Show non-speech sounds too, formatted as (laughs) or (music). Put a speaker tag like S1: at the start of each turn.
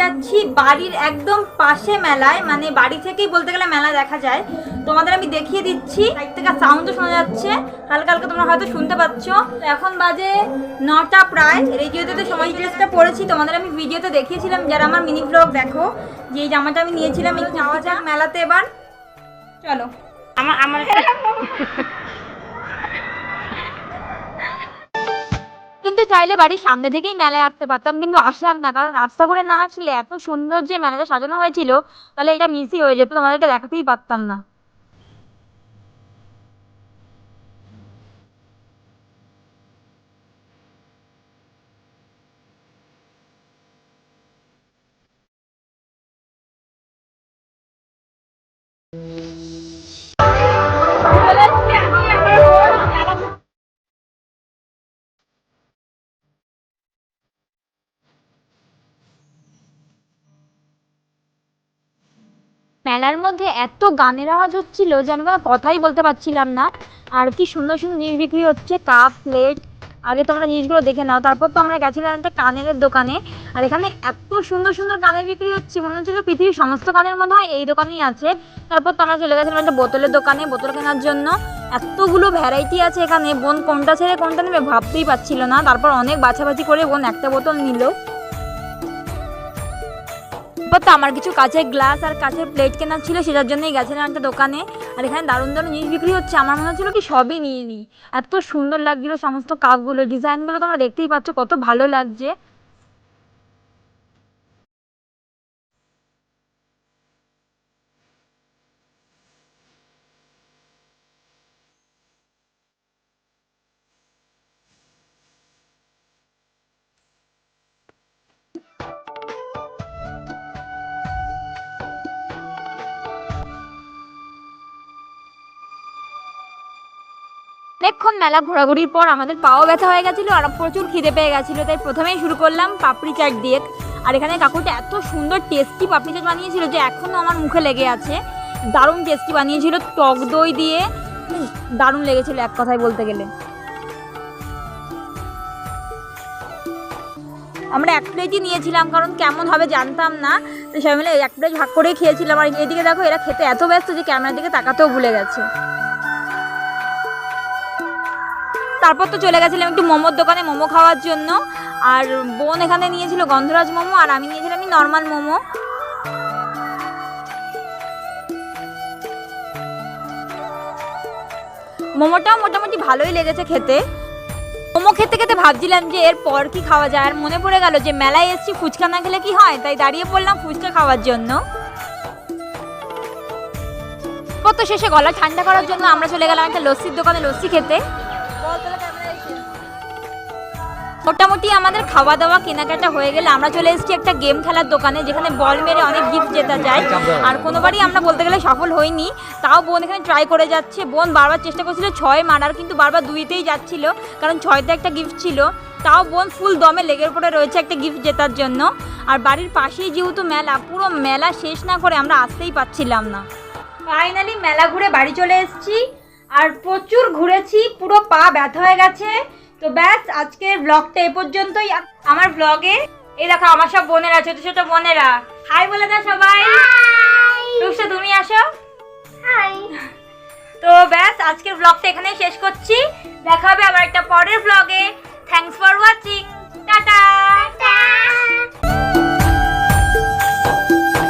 S1: যাচ্ছি বাড়ির একদম পাশে মেলায় মানে বাড়ি থেকেই বলতে গেলে মেলা দেখা যায়। তোমাদের আমি দেখিয়ে দিচ্ছি সাইড থেকে সাউন্ডও শোনা যাচ্ছে। হালকা হালকা তোমরা হয়তো শুনতে পাচ্ছ। এখন বাজে নটা প্রায় রেডিওতে তো সময় ড্রেসটা পড়েছি তোমাদের আমি ভিডিওতে দেখিয়েছিলাম যারা আমার মিনি ব্লগ দেখো যে এই জামাটা আমি নিয়েছিলাম যাওয়া যাক মেলাতে এবার। চলো।
S2: আমার আমার (laughs) কিন্তু চাইলে বাড়ির সামনে থেকেই মেলায় আসতে পারতাম, কিন্তু আসলাম না। কারণ রাস্তা করে না আসলে এত সুন্দর যে মেলাটা সাজানো হয়েছিল, তাহলে এটা মিসই হয়ে যেত, তোমাদেরকে দেখাতেই পারতাম না। মেলার মধ্যে এত গানের আওয়াজ হচ্ছিল যে কথাই বলতে পারছিলাম না। আর কি সুন্দর সুন্দর জিনিস বিক্রি হচ্ছে, কাপ, প্লেট। আগে তোমরা জিনিসগুলো দেখে নাও, তারপর তো আমরা গেছিলাম একটা কানের দোকানে। আর এখানে এত সুন্দর সুন্দর কানের বিক্রি হচ্ছে, মনে হচ্ছে পৃথিবীর সমস্ত কানের মধ্যে হয় এই দোকানেই আছে। তারপর তো আমরা চলে গেছিলাম একটা বোতলের দোকানে, বোতল কেনার জন্য। এতগুলো ভ্যারাইটি আছে এখানে, বোন কোনটা ছেড়ে কোনটা নেবে ভাবতেই পারছিল না। তারপর অনেক বাছাবাছি করে বোন একটা বোতল নিল। তারপর তো আমার কিছু কাঁচের গ্লাস আর কাঁচের প্লেট কেনার ছিল, সেটার জন্যই গেছিলাম একটা দোকানে। আর এখানে দারুণ দারুণ জিনিস বিক্রি হচ্ছে। আমার মনে হচ্ছিল কি সবই নিয়ে নিই। এত সুন্দর লাগছিল সমস্ত কাপগুলো, ডিজাইনগুলো তোমরা দেখতেই পাচ্ছ, কত ভালো লাগছে। অনেকক্ষণ মেলা ঘোরাঘুরির পর আমাদের পাও ব্যথা হয়ে গেছিল আর প্রচুর খিদে পেয়ে গেছিল, তাই প্রথমেই শুরু করলাম পাপড়ি চাট দিয়ে। আর এখানে কাকুটা এত সুন্দর টেস্টি পাপড়ি চাট বানিয়েছিল যে এখনও আমার মুখে লেগে আছে। দারুণ টেস্টি বানিয়েছিল, টক দই দিয়ে। দারুণ লেগেছিল এক কথায় বলতে গেলে। আমরা এক প্লেটই নিয়েছিলাম, কারণ কেমন হবে জানতাম না। তো সবাই মিলে এক প্লেট ভাগ করেই খেয়েছিলাম। আর এদিকে দেখো, এরা খেতে এত ব্যস্ত যে ক্যামেরার দিকে তাকাতেও ভুলে গেছে। তারপর তো চলে গেছিলাম একটু মোমোর দোকানে, মোমো খাওয়ার জন্য। আর বোন এখানে নিয়েছিল গন্ধরাজ মোমো, আর আমি নিয়েছিলাম নর্মাল মোমো। মোমোটাও মোটামুটি ভালোই লেগেছে খেতে। মোমো খেতে খেতে ভাবছিলাম যে এর পর কি খাওয়া যায়, আর মনে পড়ে গেল যে মেলায় এসেছি, ফুচকা না খেলে কি হয়? তাই দাঁড়িয়ে পড়লাম ফুচকা খাওয়ার জন্য। কত শেষে গলা ঠান্ডা করার জন্য আমরা চলে গেলাম একটা লস্যির দোকানে লস্যি খেতে। মোটামুটি আমাদের খাওয়া দাওয়া কেনাকাটা হয়ে গেলে আমরা চলে এসেছি একটা গেম খেলার দোকানে, যেখানে বল মেরে অনেক গিফট জেতা যায়। আর কোনোবারই আমরা বলতে গেলে সফল হইনি। তাও বোন এখানে ট্রাই করে যাচ্ছে। বোন বারবার চেষ্টা করছিল ছয় মারার, কিন্তু বারবার দুইতেই যাচ্ছিল, কারণ ছয়তে একটা গিফট ছিল। তাও বোন ফুল দমে লেগের পরে রয়েছে একটা গিফট জেতার জন্য। আর বাড়ির পাশেই যেহেতু মেলা, পুরো মেলা শেষ না করে আমরা আসতেই পাচ্ছিলাম না। ফাইনালি মেলা ঘুরে বাড়ি চলে এসেছি। আর প্রচুর ঘুরেছি পুরো পা ব্যথা হয়ে গেছে। তো ব্যাস আজকের ব্লগটা এ পর্যন্তই। আমার ব্লগে এই দেখো আমার সব বোনেরা ছোট ছোট বোনেরা। হাই বলে দাও সবাই। রুকসা তুমি আসো। তো ব্যাস আজকের ব্লগটা এখানেই শেষ করছি। দেখা হবে আবার একটা পরের ব্লগে থ্যাংকস ফর ওয়াচিং